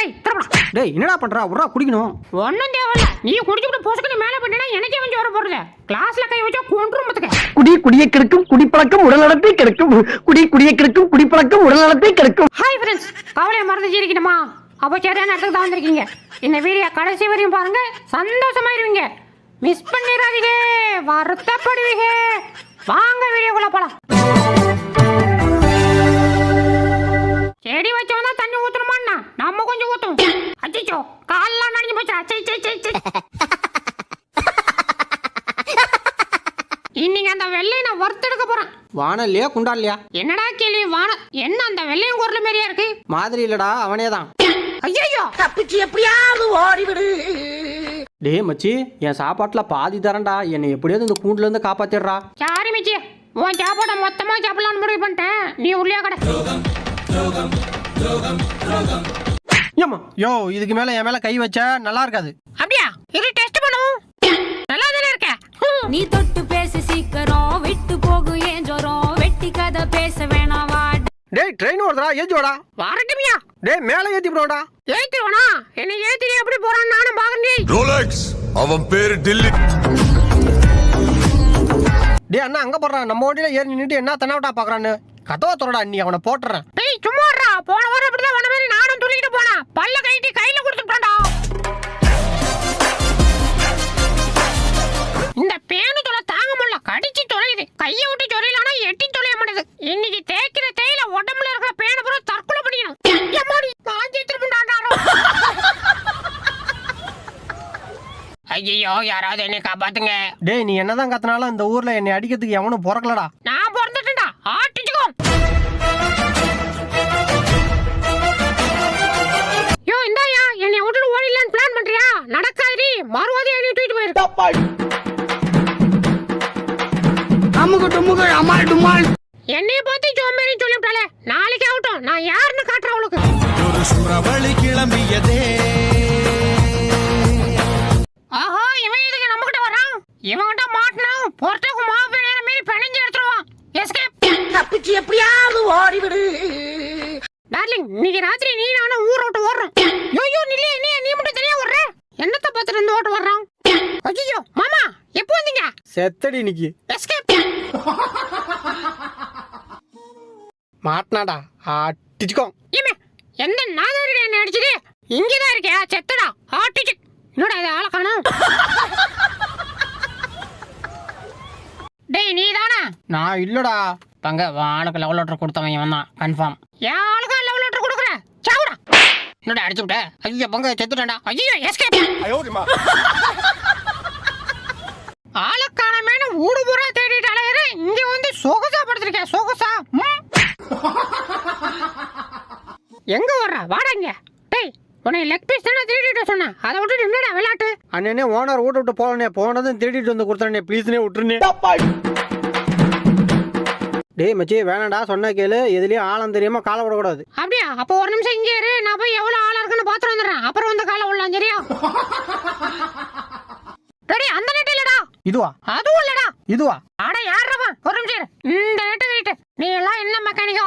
டேய் திரும்படா டேய் என்னடா பண்றா? உர்றா குடிக்கணும். ஒன்றும் தேவையில்ல. நீ குடிச்சுட்டு பொசுக்குன்னு மேலே பண்ணினா எனக்கே வந்து வர போறது கிளாஸ்ல கை வச்சா கொன்றும் பார்த்துக்க குடி குடியை கெடுக்கும் குடிப்பழக்கம் கெடுக்கும். குடி குடியை கெடுக்கும் குடிப்பழக்கம் உடல்நலத்தை கெடுக்கும். ஹாய் ஃப்ரெண்ட்ஸ் கவலையை மறந்து ஜீரிக்கணுமா அப்போ சரியான இடத்துக்கு தான் வந்திருக்கீங்க இந்த வீடியோ கடைசி வரையும் பாருங்க. சந்தோஷமாயிருவீங்க. மிஸ் பண்ணிடாதீங்க. வருத்தப்படுவீங்க. வாங்க வீடியோக்குள்ள போலாம். செடி வச்சவன் தான் தண்ணி ஊத்தணுமாண்ணா நம்ம கொஞ்சம் ஊத்தும். அச்சிச்சோ கால்லாம் நனைஞ்சு போச்சு? அச்சை சை சை சை. இன்னைக்கு அந்த வெள்ளையை நான் வறுத்தெடுக்க போறேன். வானம் இல்லையா குண்டா இல்லையா என்னடா கேள்வி வான என்ன அந்த வெள்ளையும் குரல் மாதிரியா இருக்கு? மாதிரி இல்லடா அவனே தான் ஐயோ தப்பிச்சு எப்படியாவது ஓடிவிடு. டேய் மச்சி என் சாப்பாட்டுல பாதி தரேன்டா. என்னை எப்படியாவது இந்த கூண்டுல இருந்து காப்பாத்திடுறா. சாரி மிச்சி? உன் சாப்பாட மொத்தமா சாப்பிடலாம்னு முடிவு பண்ணிட்டேன். நீ உள்ளே கடை. ஏம்மா? யோ இதுக்கு மேல என் மேல கை வச்சா நல்லா இருக்காது. அப்படியா? இது டெஸ்ட் பண்ணுவோம் நல்லா தானே இருக்க. நீ தொட்டு பேச சீக்கிரம் விட்டு போகு ஏன் ஜோரம்? வெட்டி கதை பேச வேணாம் வாட டேய் ட்ரெயின் வருதுடா ஏத்தி வாடா வரட்டுமியா? டேய் மேல ஏத்தி விடுவாடா ஏத்துவனா என்னை ஏத்தி எப்படி போறான்னு நானும் பாக்குறேன் ரோலெக்ஸ் அவன் பேரு டில்லி. டேய் அண்ணா அங்க போடுறான் நம்ம வண்டியில ஏறி நின்னுட்டு என்ன தன்னாவட்டா பாக்குறான்னு. கதவை தொடடா நீ அவனை போட்டுறேன் டேய் சும்மா யாராவது என்னை காப்பாத்துங்க. டேய் நீ என்னதான் கத்துனாலும் இந்த ஊர்ல என்னை அடிக்கிறதுக்கு எவனும் பிறக்கலடா. நான் பிறந்துட்டேன்டா. ஆட்டிச்சுக்கோ யோ இந்தாயா என்னை விட்டுட்டு ஓடிடலான்னு பிளான் பண்றியா? நடக்காதடி. மறுவாதி என்னை தூக்கிட்டு போயிரு. அமுகு டுமுகு அமால் டுமால் என்னைய பார்த்து சோம்பேறி சொல்லிவிட்டாலே நாளைக்கு ஆகட்டும். நான் யாருன்னு காட்டுறேன் அவளுக்கு. ஒரு சுறவழி கிளம்பியதே. இவன்கிட்ட மாட்டினா பொறட்டுக்கு மாவு நேரம் மீறி பிணைஞ்சு எடுத்துருவான். எஸ்கேப் தப்பிச்சு எப்படியாவது ஓடிவிடு. டார்லிங் இன்னைக்கு ராத்திரி நீ நானும் ஊர் விட்டு ஓடுறோம். யோயோ நில்லையே நீ நீ மட்டும் தனியா ஓடுற? என்னத்த பார்த்துட்டு இருந்து ஓட்டு வர்றான் ஐயோ மாமா எப்போ வந்தீங்க? செத்தடி இன்னைக்கு. எஸ்கேப் மாட்டினாடா ஆட்டிச்சுக்கோ. ஏமே எந்த நாதாரிட என்ன அடிச்சது? இங்கதான் இருக்கியா செத்தடா ஆட்டிச்சு. என்னடா இது ஆளை காணோம்? டேய் நீ தானே நான் இல்லடா. பங்க ஆளுக்கு லெவல் லெட்டர் கொடுத்தவன் இவன் தான். கன்ஃபார்ம் என் ஆளுக்கு லெவல் லெட்டர் கொடுக்குற? சாவுடா. என்னடா அடிச்சு விட்ட? ஐயோ பங்க செத்துட்டேன்டா. ஐயோ எஸ்கேப் ஆளுக்கானமேனு ஊடு பூரா தேடிட்டு அலையிற இங்க வந்து சொகுசா படுத்திருக்கேன் சொகுசா? எங்க வர்ற வாடா இங்க. டேய் உன்னை லெக் பீஸ் தானே திருடிட்டு சொன்னேன். அதை விட்டுட்டு என்னடா விளையாட்டு? அண்ணனே ஓனர் வீட்டு விட்டு போனே போனதும் தேடிட்டு வந்து கொடுத்தனே ப்ளீஸ்னே விட்டுருனே டேய் மச்சி வேணாம்டா. சொன்ன கேளு. எதுலயும் ஆழம் தெரியாம காலை விடக்கூடாது. அப்படியா? அப்போ ஒரு நிமிஷம் இங்கே இரு. நான் போய் எவ்வளவு ஆளா இருக்குன்னு பாத்துட்டு வந்துடுறேன். அப்புறம் வந்து காலை விடலாம் சரியா? டேடி அந்த நெட் இல்லடா. இதுவா? அதுவும் இல்லடா. இதுவா? அட யாரவா ஒரு நிமிஷம் இரு. இந்த நெட்டு வீட்டு நீ எல்லாம் என்ன மெக்கானிக்கோ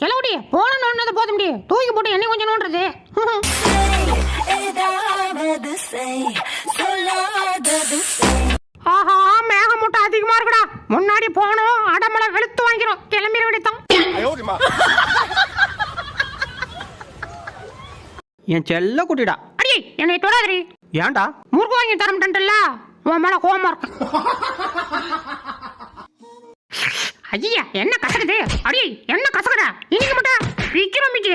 கிளவுடி போன நோண்டது போதும் முடி தூக்கி போட்டு என்ன கொஞ்சம் நோண்டுறது. ஆஹா மேக மூட்டை அதிகமா இருக்குடா. முன்னாடி போனோம் அடமலை வெளுத்து வாங்கிறோம் கிளம்பிட வேண்டியதான் என் செல்ல குட்டிடா. அடி என்னை தொடாதடி. ஏன்டா? முறுக்கு வாங்கி தர மாட்டேன்ல உன் மேல கோவமா இருக்கு. ஐயா என்ன கசக்குது? அடி என்ன கசக்குற இன்னைக்கு மட்டும் மிச்சி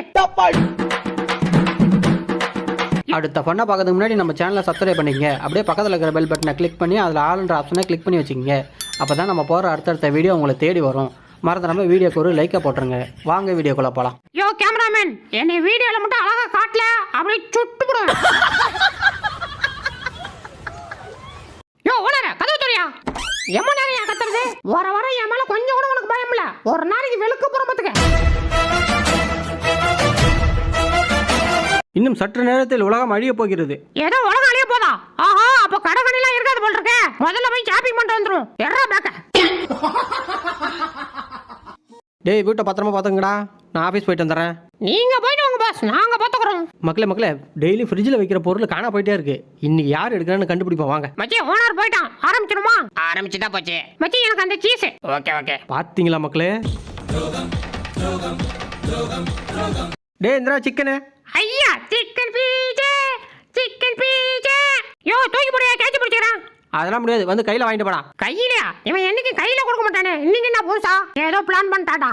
அடுத்த ஃபண்ணை பார்க்கறதுக்கு முன்னாடி நம்ம சேனலை சப்ஸ்கிரைப் பண்ணிக்கங்க. அப்படியே பக்கத்தில் இருக்கிற பெல் பட்டனை கிளிக் பண்ணி அதில் ஆளுன்ற ஆப்ஷனை கிளிக் பண்ணி வச்சுக்கோங்க. அப்போ தான் நம்ம போகிற அடுத்தடுத்த வீடியோ உங்களை தேடி வரும். மறந்துடாம வீடியோக்கு ஒரு லைக்கை போட்டுருங்க. வாங்க வீடியோக்குள்ளே போகலாம் யோ கேமராமேன் என்னை வீடியோல மட்டும் அழகா காட்டல. அப்படியே சுட்டு போடுவேன் யோ ஓனர கதவு துறையா? எம்ம நேரம் கத்துறது? வர வர என் மேல இல்ல ஒரு நாளைக்கு வெளுக்க போற பாத்துக்க. இன்னும் சற்று நேரத்தில் உலகம் அழியப் போகிறது. ஏதோ உலகம் அழிய போதா? ஆஹா அப்ப கடகணிலாம் இருக்காது போல் இருக்க. முதல்ல போய் ஷாப்பிங் பண்ணிட்டு வந்துரும். எறா பேக்க. டேய் வீட்டை பத்திரமா பார்த்துங்கடா நான் ஆஃபீஸ் போயிட்டு வந்துடுறேன். நீங்க போயிட்டு வாங்க பாஸ் நாங்க பாத்துக்கிறோம் மக்களே மக்களே டெய்லி ஃப்ரிட்ஜில் வைக்கிற பொருள் காணா போயிட்டே இருக்கு. இன்னைக்கு யார் எடுக்கிறான்னு கண்டுபிடிப்போம் வாங்க. மச்சி ஓனர் போயிட்டான். ஆரம்பிச்சிருமா ஆரம்பிச்சுட்டா போச்சு. மச்சி எனக்கு அந்த சீஸ் ஓகே ஓகே. பார்த்தீங்களா மக்களே? டே இந்திரா சிக்கனு ஐயா சிக்கன் பீஜே சிக்கன் பீஜே யோ தூக்கி அதெல்லாம் முடியாது. வந்து கையில் வாங்கிட்டு போடா. கையிலயா? இவன் என்னைக்கு கையில கொடுக்க மாட்டானே? இன்னைக்கு என்ன புதுசா? ஏதோ பிளான் பண்ணிட்டாடா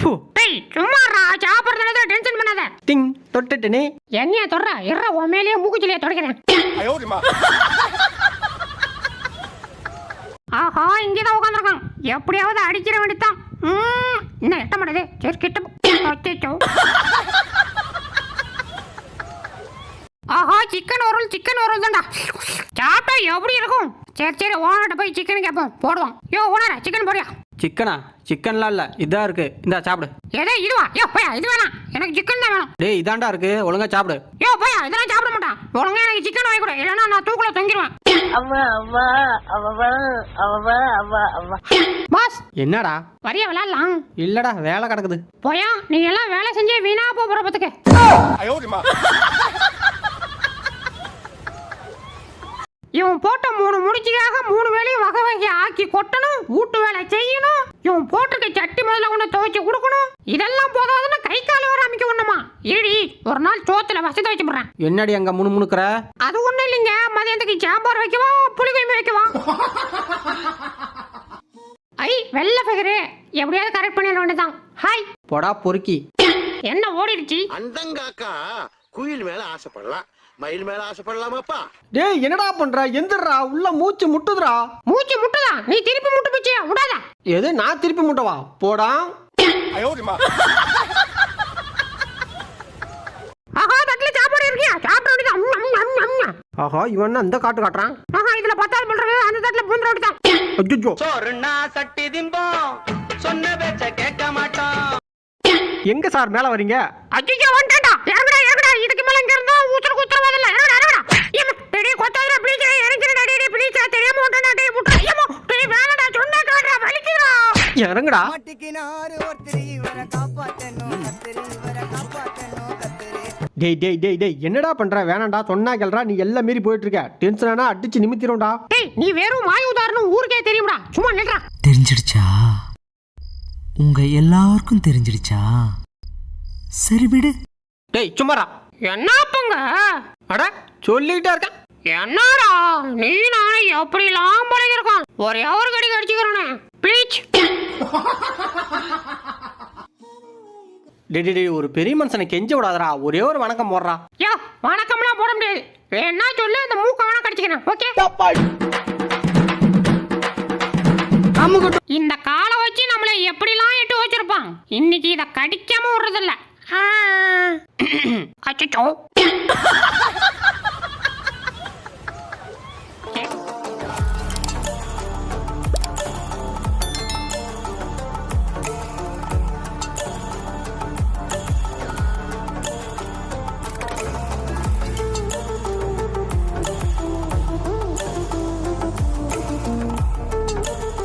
சும்மாடா. சாப்பிடுறதுல டென்ஷன் பண்ணாத. டிங் தொட்டுட்டேனே என்னைய தொடர இற உன் மேலேயே மூக்குச்சிலிய தொடக்கிறேன். ஆஹா இங்கதான் உட்காந்துருக்கான் எப்படியாவது அடிச்சிட வேண்டியதான் இன்னும் எட்ட மாட்டேது சரி கிட்ட ஆஹா சிக்கன் ஒரு சிக்கன் ஒரு தான்டா. சாப்பிட்டா எப்படி இருக்கும்? சரி சரி ஓனர்கிட்ட போய் சிக்கன் கேட்போம் போடுவோம். யோ ஓனரா சிக்கன் போடியா? சிக்கனா சிக்கன்லாம் இல்லை இதான் இருக்கு. இந்தா சாப்பிடு. ஏதோ இதுவா? யோ போயா இது வேணாம். எனக்கு சிக்கன் தான் வேணும். டேய் இதாண்டா இருக்கு. ஒழுங்கா சாப்பிடு. யோ போயா இதெல்லாம் சாப்பிட மாட்டான் ஒழுங்கா எனக்கு சிக்கன் வாங்கி கொடு. இல்லைன்னா நான் தூக்குல தொங்கிடுவேன் பாஸ் என்னடா? வரியா விளையாடலாம். இல்லடா வேலை கிடக்குது. போயா நீ எல்லாம் வேலை செஞ்சு வீணா போற பத்துக்கு இவன் போட்ட மூணு முடிச்சுக்காக மூணு வேலையும் வகை வகை ஆக்கி கொட்டணும் வீட்டு வேலை செய்யணும். இவன் போட்டிருக்க சட்டி முதல்ல கொண்டு துவைச்சு கொடுக்கணும். இதெல்லாம் போதாதுன்னு கை கால வர அமைக்க ஒண்ணுமா? இருடி ஒரு நாள் சோத்துல வசதி வச்சு போடுறேன். என்னடி அங்க முணு முணுக்கிற? அது ஒண்ணும் இல்லைங்க. மதியத்துக்கு சாம்பார் வைக்கவா புளி குழம்பு வைக்கவா? ஐ வெள்ளை ஃபகரு எப்படியாவது கரெக்ட் பண்ணிட வேண்டியதான் ஹாய். போடா பொறுக்கி. என்ன ஓடிடுச்சு? அண்டங்காக்கா குயில் மேல ஆசைப்படலாம். மயில் மேல ஆசைப்படலாமாப்பா? டேய் என்னடா பண்ற? எந்திரா உள்ள மூச்சு முட்டுதுடா. மூச்சு முட்டுதா? நீ திருப்பி முட்டு பிச்சியா? விடாத. எது நான் திருப்பி முட்டவா? போடா. ஆஹா தட்டுல சாப்பாடு இருக்கியா? சாப்பிட வேண்டியதான் அம், அம், அம், அம். ஆஹா இவன் அந்த காட்டு காட்டுறான்? ஆஹா இதுல பத்தாவது பண்றது அந்த தட்டுல பூந்துட வேண்டியதான் அஜ்ஜோ சோறுனா சட்டி திம்போம். சொன்ன பேச்ச கேட்க மாட்டோம். எங்க சார் மேல வரீங்க? அஜிஜா வந்துட்டா இறங்குடா. கத்திரி டேய் டேய் டேய் டேய் என்னடா பண்ற? வேணாம்டா சொன்னா கேள்றா நீ எல்லாம் மீறி போயிட்டு இருக்க டென்ஷன் அடிச்சு நிமித்திடும்டா டேய் நீ வெறும் மாய உதாரணம் ஊருக்கே தெரியும்டா. சும்மா நில்றா. தெரிஞ்சிடுச்சா? உங்க எல்லாருக்கும் தெரிஞ்சிடுச்சா? சரி விடு. டேய் சும்மாடா. என்னப்பங்க? அட சொல்லிட்டே இருக்கேன் என்னடா நீ நானே எப்படிலாம் பழகிருக்கோம் ஒரே ஒரு கடி கடிச்சுக்கிறோனே. ப்ளீச் டேய் ஒரு பெரிய மனுஷனை கெஞ்ச விடாதடா. ஒரே ஒரு வணக்கம் போடுறா. யோ வணக்கம்லாம் போட முடியாது. என்ன சொல்லு இந்த மூக்க வேணா கடிச்சுக்கிறேன் ஓகே இந்த காலை வச்சு நம்மள எப்படிலாம் எட்டு வச்சிருப்பான்? இன்னைக்கு இத கடிக்காம விடுறதில்ல. அச்சோ